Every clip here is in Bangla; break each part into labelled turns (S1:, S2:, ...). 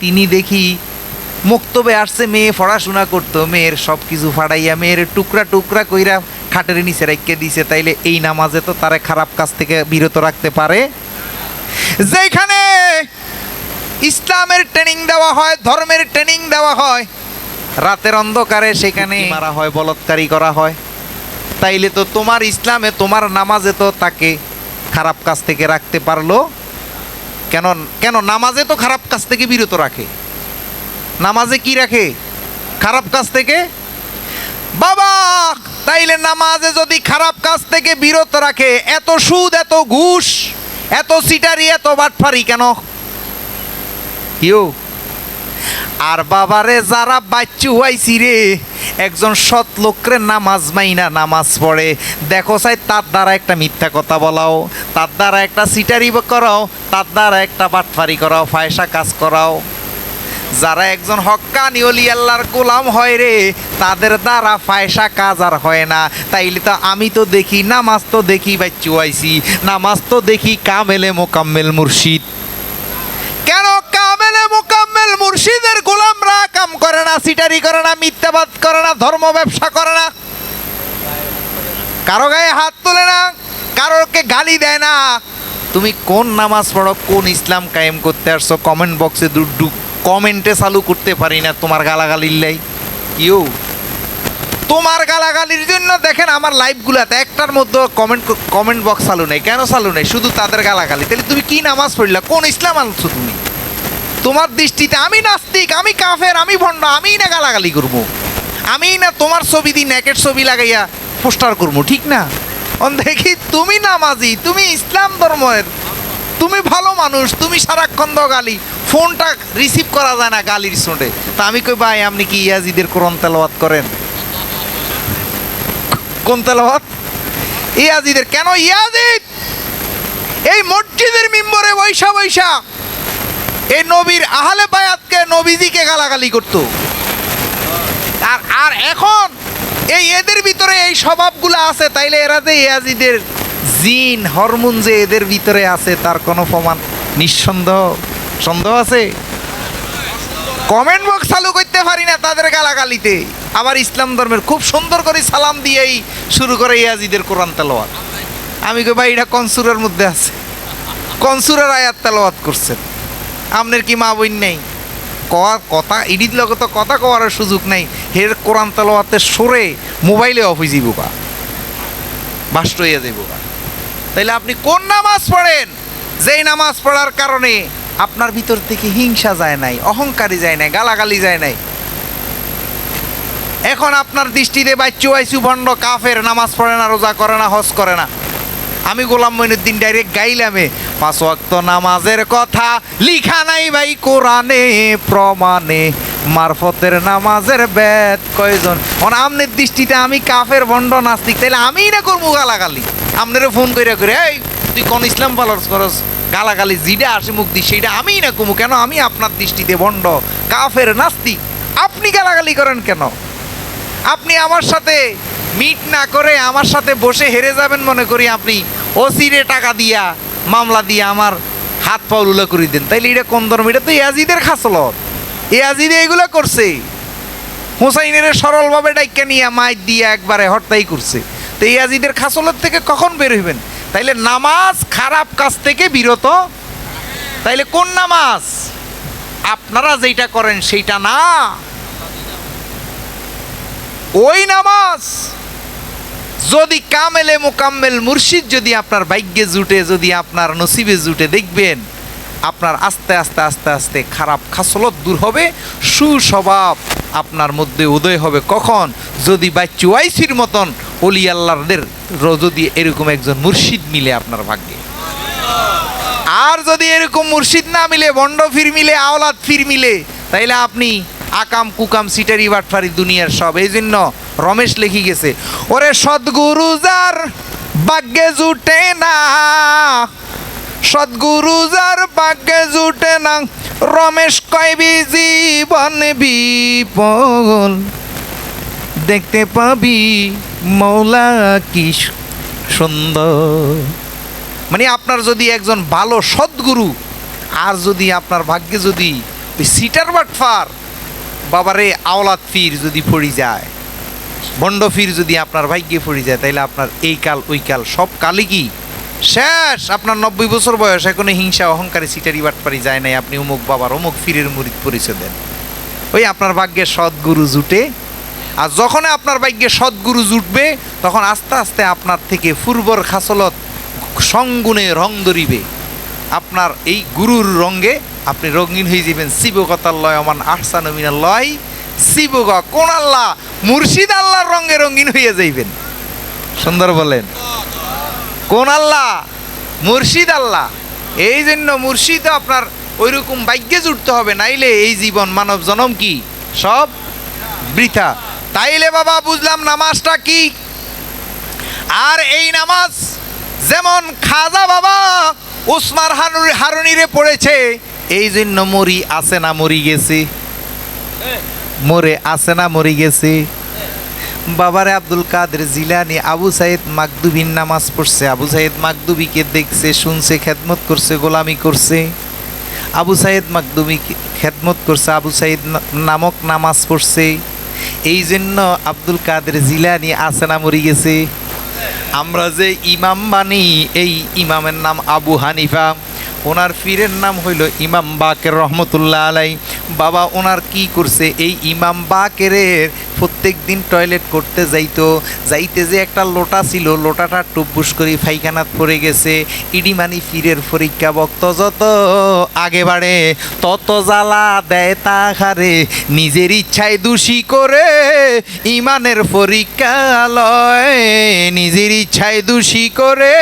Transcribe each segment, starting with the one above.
S1: তিনি দেখি মুক্তবে আসছে, মেয়ে পড়াশোনা করতো, মেয়ের সব কিছু ফাড়াইয়া মেয়ের টুকরা টুকরা কইরা খাটের নিচে রেখে দিছে, তাইলে এই নামাজে তো তারে খারাপ কাজ থেকে বিরত রাখতে পারে। যেখানে ইসলামের ট্রেনিং দেওয়া হয়, ধর্মের ট্রেনিং দেওয়া হয়, রাতের অন্ধকারে সেখানে মারা হয়, বলৎকারী করা হয়। তাইলে তো তোমার ইসলামে, তোমার নামাজে তো তাকে খারাপ কাজ থেকে রাখতে পারল। কেন কেন নামাজে তো খারাপ কাজ থেকে বিরত রাখে? নামাজে কি রাখে? খারাপ কাজ থেকে? বাবা, তাইলে নামাজে যদি খারাপ কাজ থেকে বিরত রাখে, এত সুদ, এত ঘুষ, এত সিটারি, এত বাটফারি কেন? ইউ আর বাবারে যারা বাচ্চু হইছি রে। একজন সৎ লোকরে নামাজ মাইনা নামাজ পড়ে। দেখো চাই তার দ্বারা একটা মিথ্যা কথা বলাও, তার দ্বারা একটা সিটারি করাও, তার দ্বারা একটা বাটফারি করাও, ফায়সা কাজ করাও। যারা একজন হক্কানি অলি আল্লাহর গোলাম হয় রে, তাদের দ্বারা ফায়সা কাজ আর হয় না। তাইলে তো আমি তো দেখি, নামাজ তো দেখি বাচ্চু আইছি, নামাজ তো দেখি কামেলে মোকাম্মেল মুর্শিদ কেন কামেলে মোকাম্মেল মুর্শিদের গোলামরা কাম করে না, সিটারি করে না, মিথ্যাবাদ করে না, ধর্ম ব্যবসা করে না। কারও গায়ে হাত তোলে না, কারোকে গালি দেয় না। তুমি কোন নামাজ পড়ো, কোন ইসলাম কায়েম করতে আসছো? কমেন্ট বক্সে দুড্ডু কমেন্টে চালু করতে পারি না, তোমার গালাগালির লাই। কিউ তোমার গালাগালির জন্য দেখেন আমার লাইভগুলাতে একটার মধ্যে কমেন্ট কমেন্ট বক্স চালু নেই। কেন চালু নেই? শুধু তাদের গালাগালি। তাহলে তুমি কি নামাজ পড়লা? কোন ইসলাম আনছো তুমি? তোমার দৃষ্টিতে আমি নাস্তিক, আমি কাফের, আমি ভণ্ড, আমিই না গালাগালি করব। আমিই না তোমার ছবি দিই নেকের ছবি লাগাইয়া পোস্টার করব, ঠিক না? দেখি তুমি নামাজি, তুমি ইসলাম ধর্মের, তুমি ভালো মানুষ, তুমি সারাক্ষণ গালি ফোনটা রিসিভ করা যায় না গালির শোনে তা আমি কই, ভাই, আপনি কি ইয়াজিদের কোরআন তেলাওয়াত করেন? কোন তেলাওয়াত? ইয়াজিদের, কেন ইয়াজিদ? এই মসজিদের মিম্বরে বৈশা বৈশা। এই নবীর আহলে বায়াতকে নবীজিকে গালাগালি করত। আর আর এখন এই এদের ভিতরে এই স্বভাবগুলো আছে, তাইলে এরা যে ইয়াজিদের জিন, হরমোন যে এদের ভিতরে আছে, তার কোনো প্রমাণ নিঃসন্দেহ, সন্দেহ আছে? কমেন্ট বক্স চালু করতে পারি না তাদের গালাগালিতে। আবার ইসলাম ধর্মের খুব সুন্দর করে সালাম দিয়েই শুরু করে ইয়াজিদের কোরআন তেলাওয়াত। আমি কই ভাই, এটা কনসুরের মধ্যে আছে। কনসুরের আয়াত তেলাওয়াত করছেন। আপনার কি মা বইন নেই? কওয়ার কথা, ইডির লগে তো কথা কওয়ার সুযোগ নাই। হের কোরআন তেলাওয়াতে সরে মোবাইলে অফ হয়ে যাইব বাষ্ট হয়ে যাইব তাইলে আপনি কোন নামাজ পড়েন? যেই নামাজ পড়ার কারণে আপনার ভিতর থেকে হিংসা যায় নাই, অহংকারী যায় নাই, গালাগালি যায় নাই। এখন আপনার দৃষ্টিতে বাচ্চু আইসু ভণ্ড কাফের নামাজ পড়ে না, রোজা করে না, হজ করে না। আমি গোলাম মইনুদ্দিন ডাইরেক্ট গাইলামে। পাঁচ ওয়াক্ত নামাজের কথা লিখা নাই ভাই কোরআনে, প্রমাণে। মারফতের নামাজের বেদ কয়জন? অন আমনের দৃষ্টিতে আমি কাফের ভণ্ড নাস্তিক, তাইলে আমি না করব গালাগালি? আপনারে ফোন করে করে এই, তুই কোন ইসলাম পালস করস? গালাগালি জিডা আসে মুখ দিস, সেইটা আমি না কমু কেন? আমি আপনার দৃষ্টিতে ভণ্ড, কাফের নাস্তিক। আপনি গালাগালি করেন কেন? আপনি আমার সাথে মিট না করে আমার সাথে বসে হেরে যাবেন মনে করি আপনি। ওসিরে টাকা দিয়া, মামলা দিয়ে আমার হাত পা উলুলা করে দেন। তাইলে এটা কোন ধর্ম? এটা তো ইয়াজিদের খাসলত। ইয়াজিদে এগুলো করছে। হুসাইনের সরলভাবে ডাইকা নিয়ে মাইক দিয়ে একবারে হরতাই করছে। তো ইয়াজিদের খাসলত থেকে কখন বের হইবেন? তাইলে নামাজ খারাপ কাজ থেকে বিরত। তাইলে কোন নামাজ? আপনারা যেটা করেন সেইটা না। ওই নামাজ যদি কামেলে মোকাম্মেল মুর্শিদ, যদি আপনার ভাগ্যে জুটে, যদি আপনার নসিবে জুটে, দেখবেন আপনার আস্তে আস্তে আস্তে আস্তে খারাপ খাসলত দূর হবে, সুস্বভাব আপনার মধ্যে উদয় হবে। কখন? যদি বা চুয়াইসির মতন অলি আল্লাহদের যদি এরকম একজন মুর্শিদ মিলে আপনার ভাগ্যে। আর যদি এরকম মুর্শিদ না মিলে, বন্ড ফির মিলে, আওলাদ ফির মিলে, তাইলে আপনি আকাম কুকাম সিটারি বাটফারি দুনিয়ার সব। এই জন্য রমেশ লিখি গেছে, ওরে সদ্গুরু যার ভাগ্যে জুটে না, সদ্গুরু যার ভাগ্যে জুটে না, রমেশ কয়বি জীবন বিপল। দেখতে পাবি মৌলা কি সুন্দর। মানে আপনার যদি একজন ভালো সদ্গুরু, আর যদি আপনার ভাগ্যে যদি সিটার বাটফার বাবারে, আওলাদ ফির যদি পড়ি যায়, বন্ড ফির যদি আপনার ভাগ্যে পড়ে যায়, তাইলে আপনার এই কাল, ওই কাল, সব কালই কি? শেষ! আপনার নব্বই বছর বয়স, এখনও হিংসা, অহংকারে সিটারি বাটপারি যায় নাই, আপনি অমুক বাবার, অমুক ফিরের মুরিদ পরিচয় দেন। ওই আপনার ভাগ্যে সদ্গুরু জুটে, আর যখন আপনার ভাগ্যে সদ্গুরু জুটবে, তখন আস্তে আস্তে আপনার থেকে পূর্বর খাসলত, সঙ্গুণে রং ধরিবে। আপনার এই গুরুর রঙ্গে আপনি রঙিন হয়ে যাবেন। শিবকতার লয় অমান আহসান লয়। শিবগ কোন আল্লাহ? মুর্শিদ আল্লাহর রঙে রঙিন হয়ে যাইবেন। সুন্দর বলেন। কোন আল্লাহ? মুর্শিদ আল্লাহ। এই জন্য মুর্শিদ আপনার ওইরকম ভাগ্যে জুটতে হবে, নাইলে এই জীবন মানব জনম কি? সব বৃথা। তাইলে বাবা, বুঝলাম নামাজটা কি? আর এই নামাজ যেমন খাজা বাবা উসমার হারুনিরে পড়েছে এই জন্য মরি আছে না মরি গেছে। মরে আছে না মরি গেছে। বাবারে আব্দুল কাদের জিলানি আবু সাইদ মাকদুবির নামাজ পড়ছে। আবু সাইদ মাকদুবিকে দেখছে, শুনছে, খেদমত করছে, গোলামি করছে। আবু সাইদ মাকদুবি খেদমত করছে, আবু সাইদ নামক নামাজ পড়ছে। এই জন্য আব্দুল কাদের জিলানি আছে না মরি গেছে। আমরা যে ইমাম মানি এই ইমামের নাম আবু হানিফা। ওনার পীরের নাম হইল ইমাম বাকের রহমতুল্লাহ আলাই। বাবা, ওনার কি করছে? এই ইমাম বাকেরের প্রত্যেক দিন টয়লেট করতে যাইতো। যাইতে যে একটা লোটা ছিল, লোটাটা টুব্বুস করি ফাইখানাত পড়ে গেছে। ইডিমানি ফিরের পরীক্ষা বক্ত যত আগে বাড়ে, তত জ্বালা দেয় তাহারে। নিজের ইচ্ছায় দোষী করে ইমানের পরীক্ষা লয়। নিজের ইচ্ছায় দোষী করে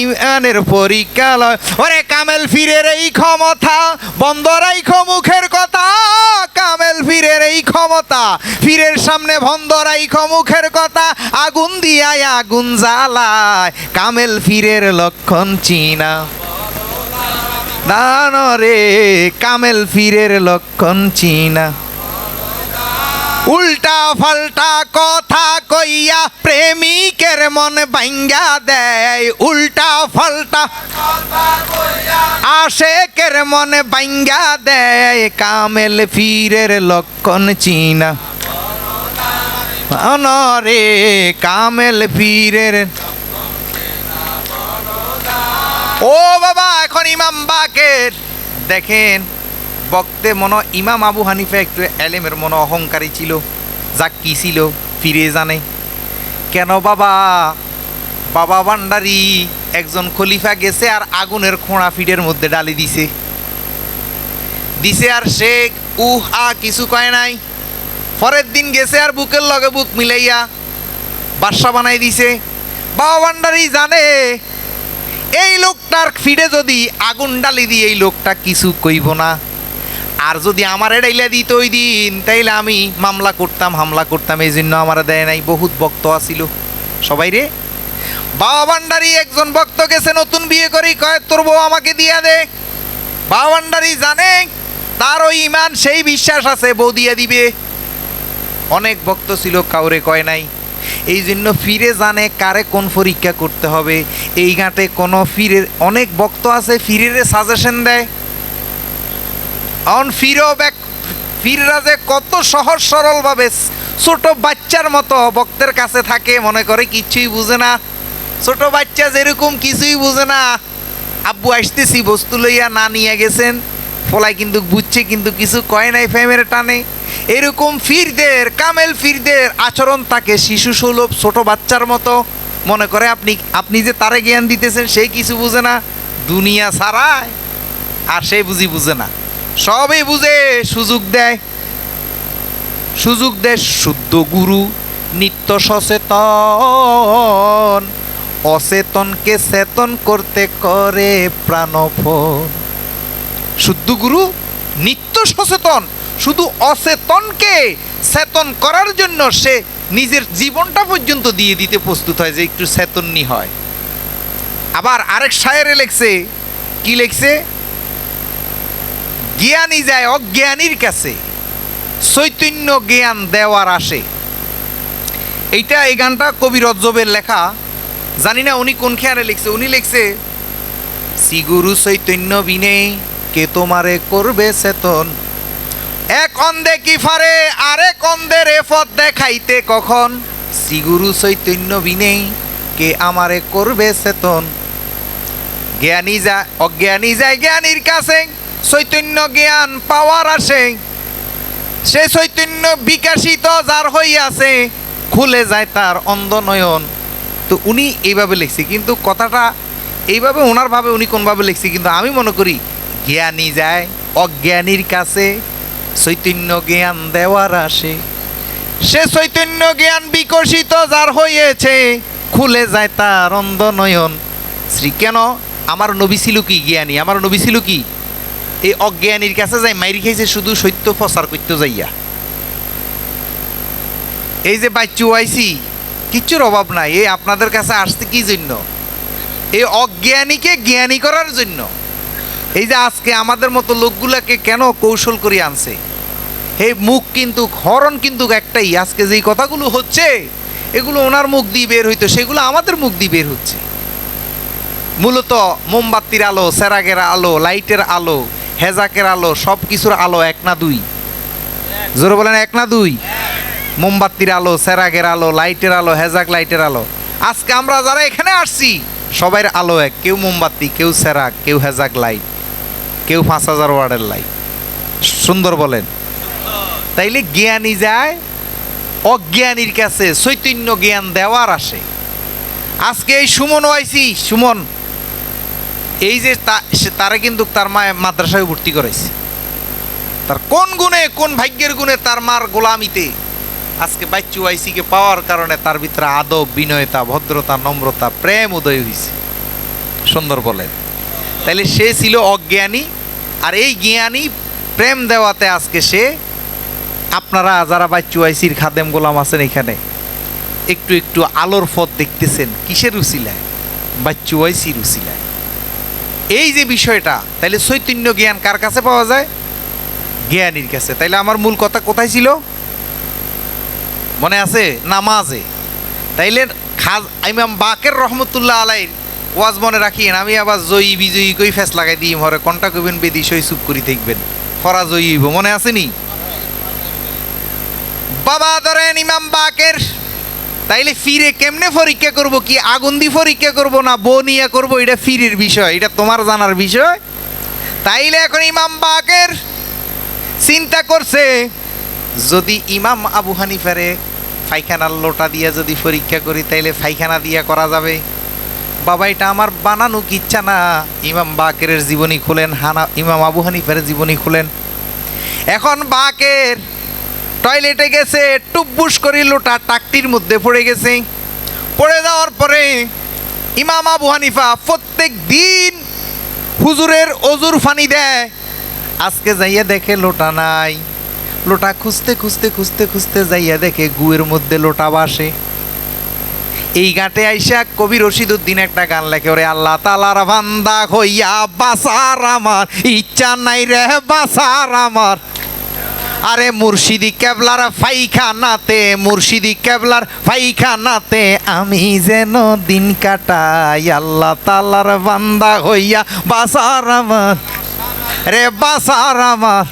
S1: ইমানের পরীক্ষা লয়। ওরে কামেল ফিরের এই ক্ষমতা বন্ধ রাইখ মুখের ক্ষমতা। ফিরের সামনে ভন্দরাই রাইখ মুখের কথা, আগুন দিয়ায় আগুন জ্বালায়। কামেল ফিরের লক্ষণ চিনা। দানরে কামেল ফিরের লক্ষণ চিনা। উল্টা ফাল্টা কথা কইয়া প্রেমিকের মন ভাঙ্গা দেয়। উল্টা ফাল্টা আশেকের মন ভাঙ্গা দেয়। কামেল ফিরের লক্ষণ চিনা। অনরে কামেল ফিরের ও বাবা, এখন ইমাম বাকের। দেখেন বক্তে মনে ইমাম আবু হানিফা একটু এলেমের মনে অহংকারী ছিল যা কি ছিল, ফিরে জানে। কেন বাবা? বাবা ভান্ডারি একজন খলিফা গেছে আর আগুনের খোঁড়া ফিডের মধ্যে ডালি দিছে। দিছে আর শেখ, উহ, আ, কিছু কয় নাই। পরের দিন গেছে আর বুকের লগে বুক মিলাইয়া বাসা বানাই দিছে। বাবা ভান্ডারি জানে, এই লোকটার ফিডে যদি আগুন ডালি দিয়ে এই লোকটা কিছু কইব না। আর যদি আমার এড়াইলা দিত ওই দিন, তাইলে আমি মামলা করতাম, হামলা করতাম, এই জন্য আমার দেয় নাই, বহুত ভক্ত আসিল সবাই রে? বাবা ভান্ডারি একজন ভক্ত গেছে, নতুন বিয়ে করি কয়, তোর বউ আমাকে দিয়া দে। বাবা ভান্ডারি জানে তার ওই ইমান, সেই বিশ্বাস আছে, বউ দিয়া দিবে। অনেক ভক্ত ছিল, কাউরে কয় নাই। এই জন্য ফিরে জানে কারে কোন পরীক্ষা করতে হবে। এই ঘাটে কোনো ফিরে, অনেক ভক্ত আছে, ফিরের সাজেশন দেয়। অন ফিরও ব্যাক ফিররা যে কত সহজ সরলভাবে ছোট বাচ্চার মতো ভক্তের কাছে থাকে, মনে করে কিছুই বুঝে না। ছোট বাচ্চা যেরকম কিছুই বুঝে না। আব্বু আসতেছি, বস্তু লইয়া না নিয়ে গেছেন। ফলাই কিন্তু বুঝছে, কিন্তু কিছু কয় নাই ফ্যামের টানে। এরকম ফিরদের, কামেল ফিরদের আচরণ থাকে শিশু সুলভ, ছোট বাচ্চার মতো। মনে করে আপনি আপনি যে তারে জ্ঞান দিতেছেন সেই কিছু বুঝে না। দুনিয়া ছাড়ায়, আর সে বুঝি বুঝে না। সবই বুঝে, সুযোগ দেয়। সুযোগ দেয় শুদ্ধ গুরু, নিত্য সচেতন। অচেতনকে চেতন করতে করে প্রাণফোন শুদ্ধ গুরু, নিত্য সচেতন। শুধু অচেতনকে চেতন করার জন্য সে নিজের জীবনটা পর্যন্ত দিয়ে দিতে প্রস্তুত হয় যে একটু চেতননি হয়। আবার আরেক শায়েরে লেখছে, কি লেখছে? জ্ঞানী যায় অজ্ঞানীর কাছে। চৈতন্য জ্ঞান দেওয়ার আসে। এইটা এই গানটা কবি রজ্জবের লেখা। জানি না উনি কোন খেয়ারে লিখছে। উনি লিখছে, শ্রী গুরু চৈতন্য বিনে কে তোমারে করবে চেতন? এক অন্ধে কি ফারে, আরেক অন্ধে রে পথ দেখাইতে কখন? শ্রীগুরু চৈতন্য বিনেই কে আমারে করবে চেতন? জ্ঞানী যা অজ্ঞানী যায় জ্ঞানীর কাছে। চৈতন্য জ্ঞান পাওয়ার আসে। সে চৈতন্য বিকাশিত যার হইয়াছে খুলে যায় তার অন্ধ নয়ন তো উনি এইভাবে লিখছে, কিন্তু কথাটা এইভাবে ওনার ভাবে, উনি কোনভাবে লিখছে, কিন্তু আমি মনে করি জ্ঞানী যায়, অজ্ঞানীর কাছে চৈতন্য জ্ঞান দেওয়ার আসে। সে চৈতন্য জ্ঞান বিকশিত যার হয়েছে, খুলে যায় তার অন্ধ নয়ন শ্রী কেন? আমার নবী ছিল কি জ্ঞানী? আমার নবী ছিল কি? এই অজ্ঞানীর কাছে যাই, মাইরি খাইছে, শুধু সত্য প্রচার করতে যাইয়া। এই যে বাচ্চু আইছি, কিচ্ছুর অভাব নাই, এই আপনাদের কাছে আসতে কি জন্য? এই অজ্ঞানীকে জ্ঞানী করার জন্য। এই যে আজকে আমাদের মতো লোকগুলাকে কেন কৌশল করে আনছে? এই মুখ কিন্তু, হরণ কিন্তু একটাই, আজকে যেই কথাগুলো হচ্ছে, এগুলো ওনার মুখ দিয়ে বের হইতো, সেগুলো আমাদের মুখ দিয়ে বের হচ্ছে। মূলত মোমবাতির আলো, সেরাগের আলো, লাইটের আলো হেজাকের আলো সব কিছুর আলো এক না দুই। জোরে বলেন এক না দুই। মোমবাতির আলো, সেরাগের আলো, লাইটের আলো, হেজাক লাইটের আলো। আজকে আমরা যারা এখানে আসছি সবাই আলো এক। কেউ মোমবাতি, কেউ সেরাক কেউ হেজাক লাইট, কেউ পাঁচ হাজার ওয়ার্ডের লাইট। সুন্দর বলেন। তাইলে জ্ঞানী যায়, অজ্ঞানীর কাছে চৈতন্য জ্ঞান দেওয়ার আসে। আজকে এই সুমন আইছি সুমন এই যে তারে কিন্তু তার মায়ে মাদ্রাসায় ভর্তি করেছে তার কোন গুণে, কোন ভাগ্যের গুণে তার মার গোলামিতে? আজকে বাচ্চু আইসিকে পাওয়ার কারণে তার ভিতরে আদব, বিনয়তা, ভদ্রতা, নম্রতা, প্রেম উদয় হয়েছে সুন্দর বলেন তাইলে সে ছিল অজ্ঞানী, আর এই জ্ঞানী প্রেম দেওয়াতে আজকে সে আপনারা যারা বাচ্চু আইসির খাদেম গোলাম আছেন এখানে, একটু একটু আলোর পথ দেখতেছেন। কিসের রুচিলায় বাচ্চু আইসির রুচিলায় এই যে বিষয়টা, তাইলে চৈতন্য জ্ঞান কার কাছে পাওয়া যায়? জ্ঞানীর কাছে। তাইলে আমার মূল কথা কোথায় ছিল? মনে আছে? নামাজে। তাইলে খাজ ইমাম বাকের রহমতুল্লাহ আলাইর ওয়াজ মনে রাখিয়েন, আমি আবার জয়ী বিজয়ী কই ফেস লাগাই দিই হরে, কন্টা কইবেন? বেদি সই চুপ করি দেখবেন। ফরা জয়ী মনে আসেনি বাবা ধরেন ইমাম বাকের তাইলে ফিরে কেমনে পরীক্ষা করব কি? আগুন দিয়ে পরীক্ষা করব না? বনিয়া করব? এটা ফিরের বিষয়, এটা তোমার জানার বিষয়। তাইলে এখন ইমাম বাকের চিন্তা করছে, যদি ইমাম আবু হানিফারে ফাইখানার লোটা দিয়ে যদি পরীক্ষা করি, তাইলে ফাইখানা দিয়া করা যাবে? বাবা, এটা আমার বানানো কি ইচ্ছা না। ইমাম বাকের জীবনী খুলেন, হানা ইমাম আবু হানিফার জীবনী খুলেন। এখন বাকের টয়লেটে গেছে টুব্বুস করি লোটা টাকটির মধ্যে পড়ে গেছে। পড়ে যাওয়ার পরে ইমাম আবু হানিফা প্রত্যেক দিন হুজুরের অজুর ফানি দেয়। আজকে যাইয়া দেখে লোটা নাই। লোটা খুঁজতে খুঁজতে খুঁজতে খুঁজতে যাইয়া দেখে গুয়ের মধ্যে লোটা বাসে। এই গাঁটে আইসা কবি রশিদ উদ্দিন একটা গান লেখে, ওরে আল্লাহ তালার বান্দা হইয়া বাসার আমার, ইচ্ছা নাই রে বাসার আমার। আরে মুর্শিদি কেবলার ফাইখানাতে মুর্শিদি কেবলার ফাইখানাতে আমি যেন দিন কাটাই, আল্লাহ তালার বান্দা হইয়া বাসার আমার, রে বাসার আমার।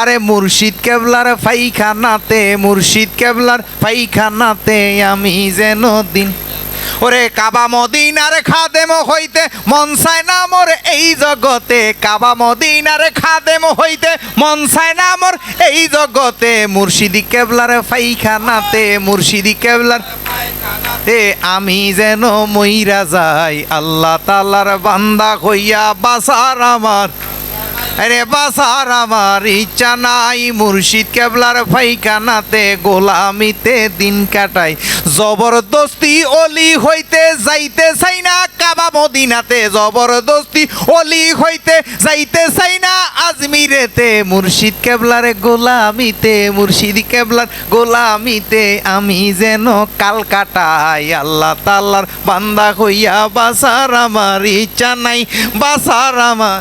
S1: আরে মুর্শিদ কেবলার ফাইখানাতে মুর্শিদ কেবলার ফাইখানাতে আমি যেন দিন ওরে কাবা মদিনার খাদেম হইতে মন চায় না মোর এই জগতে। কাবা মদিনার খাদেম হইতে মন চায় না মোর এই জগতে। মুর্শিদি কেবলার ফাইখানাতে মুর্শিদি কেবলার এ আমি যেন মইরা যাই, আল্লাহ তালার বান্দা হইয়া বাসার আমার। আরে বাসার আমার ইচ্ছা নাই, মুর্শিদ কেবলার ফাইখানাতে গোলামিতে দিন কাটাই। জবরদস্তি অলি হইতে যাইতে চাই না, কাবা মদিনাতে জবরদস্তি অলি হইতে যাইতে চাই না, আজমিরেতে মুর্শিদ কেবলার গোলামিতে, মুর্শিদ কেবলার গোলামিতে আমি যেন কাল কাটাই। আল্লাহ তাল্লার বান্দা হইয়া বাসার আমার ইচ্ছা নাই বাসার আমার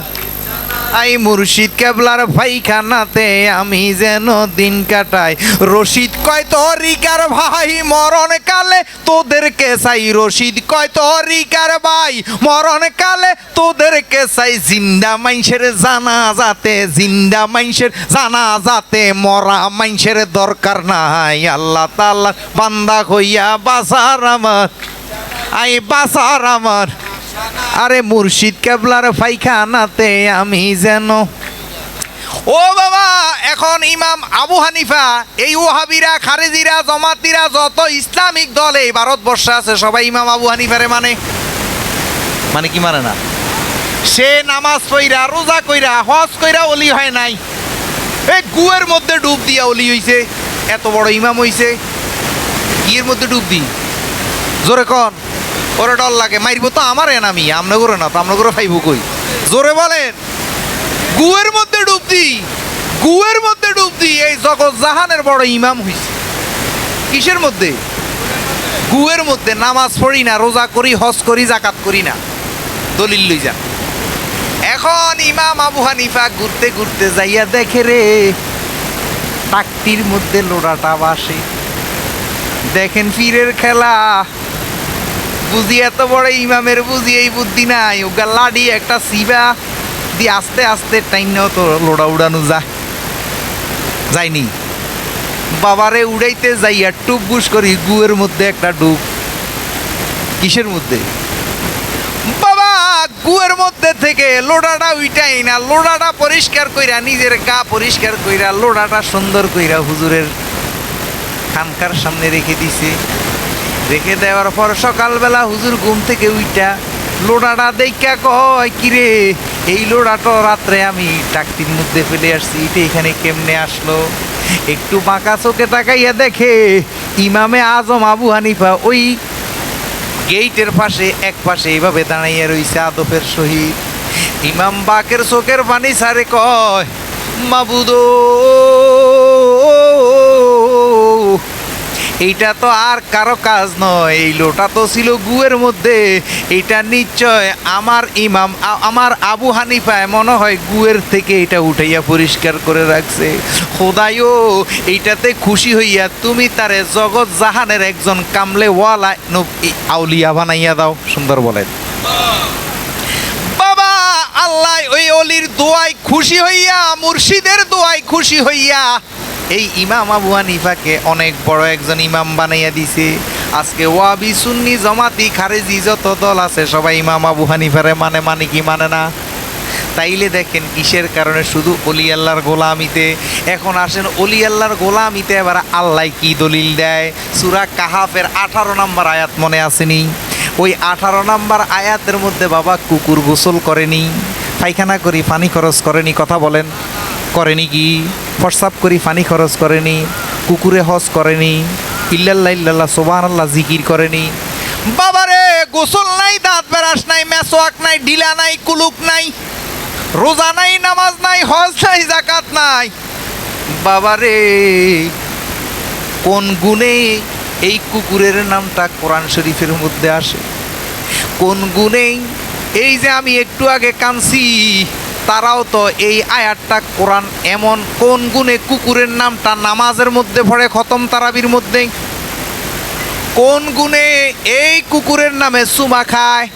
S1: আই মুর্শিদ কেবলার ভাইখানাতে আমি যেন দিন কাটাই। রশিদ কয় তরিকার ভাই, মরণ কালে তোদেরকে চাই। রশিদ কয় তো তরিকার ভাই, মরণ কালে তোদেরকে চাই। জিন্দা মাইনসের জানা যাতে জিন্দা মাইনসের জানা যাতে মরা মাইনসের দরকার নাই। আল্লাহ তাআলা বান্দা হইয়া বাসার আমার, আই বাসার আমার। আরে মুর্শিদ কেবলার ফাইখানাতে আমি যেন। ও বাবা এখন ইমাম আবু হানিফা এই ওহাবিরা খারেজিরা জমাতিরা যত ইসলামিক দল এই ভারতবর্ষে আছে সবাই ইমাম আবু হানিফারে মানে। মানে কি মানে না? সে নামাজ পইরা রোজা কইরা হজ কইরা অলি হয় নাই। এই গুয়ের মধ্যে ডুব দিয়া অলি হইছে এত বড় ইমাম হইছে। গিয়ের মধ্যে ডুব দি। জোরে কন। ওরে ডর লাগে, মাইরবো তো আমার এনামি আমনে করে না তো আমনে করে ফাইবো কই? জোরে বলেন, গুয়ের মধ্যে ডুব দি, গুয়ের মধ্যে ডুব দি, এই জগৎ জাহানের বড় ইমাম হইছে। কিসের মধ্যে? গুয়ের মধ্যে, নামাজ পড়ি না, রোজা করি, হজ করি জাকাত করি না। দলিল লই যা এখন ইমাম আবু হানিফা ঘুরতে ঘুরতে যাইয়া দেখে রে টাকটির মধ্যে লোড়াটা বাসে দেখেন পীরের খেলা। বুঝি, এত বড় ইমামের বুঝি এই বুদ্ধি নাই। ওগা লাডি একটা সিবা দিয়ে আস্তে আস্তে টাইনেও তো লোড়া উড়ানো যা। যায়নি বাবারে উড়াইতে যাইয়া টুপ বুস করি, গুয়ের মধ্যে একটা ডুব। কিসের মধ্যে? বাবা, গুয়ের মধ্যে থেকে লোডাটা উইটাই না লোডাটা পরিষ্কার কইরা, নিজের গা পরিষ্কার কইরা, লোডাটা সুন্দর কইরা হুজুরের খানকার সামনে রেখে দিছে। রেখে দেওয়ার পর সকালবেলা হুজুর ঘুম থেকে উইটা লোডাটা দেখা কয়, কিরে, এই লোডাটা রাত্রে আমি টাকটির মধ্যে ফেলে আসছি এটা এখানে কেমনে আসলো? একটু বাঁকা চোখে তাকাইয়া দেখে ইমামে আজম আবু হানিফা ওই গেইটের পাশে, এক পাশে এইভাবে দাঁড়াইয়া রইছে আদফের সহিত। ইমাম বাকের চোখের পানি সারে কয়, মাবুদো এইটা তো আর কারও কাজ নয়, এই লোটা তো ছিল গুয়ের মধ্যে। এটা নিশ্চয় আমার ইমাম আমার আবু হানিফায় মনে হয় গুয়ের থেকে এটা উঠাইয়া পরিষ্কার করে রাখছে। খোদাইও, এইটাতে খুশি হইয়া তুমি তারে জগৎ জাহানের একজন কামলে ওয়ালা আউলিয়া বানাইয়া দাও, সুন্দর বলেন। বাবা, আল্লাহ ওই অলির দোয়ায় খুশি হইয়া, মুর্শিদের দোয়ায় খুশি হইয়া এই ইমাম আবু হানিফাকে অনেক বড় একজন ইমাম বানাইয়া দিছে। আজকে ওয়াবি সুন্নি জমাতি খারেজি যত দল আছে, সবাই ইমাম আবু হানিফারে মানে মানে কি মানে না? তাইলে দেখেন কিসের কারণে শুধু অলি আল্লাহর গোলামিতে? এখন আসেন অলি আল্লাহর গোলামিতে এবার আল্লাহ কি দলিল দেয়? সুরা কাহাফের আঠারো নম্বর আয়াত মনে আসেনি? ওই আঠারো নম্বর আয়াতের মধ্যে বাবা কুকুর গোসল করেনি, পায়খানা করি, পানি খরচ করেনি, কথা বলেন। করেনি কি? প্রস্রাব করি, পানি খরচ করেনি, কুকুরে হজ করেনি, ইল্লাল্লাহ ইল্লাল্লাহ সোবান আল্লাহ জিকির করেনি। বাবারে, গোসল নাই, দাঁত বেরাস নাই মেসোয়াক নাই, ঢিলা নাই কুলুক নাই, রোজা নাই, নামাজ নাই, হজ নাই জাকাত নাই। বাবারে, কোন গুণে এই কুকুরের নামটা কোরআন শরীফের মধ্যে আসে? কোন গুণেই এই যে আমি একটু আগে কানছি তারাও তো এই আয়াতটা কোরআন এমন কোন গুণে কুকুরের নামটা নামাজের মধ্যে পড়ে, খতম তারাবির মধ্যে কোন গুণে এই কুকুরের নামে সুমা খায়?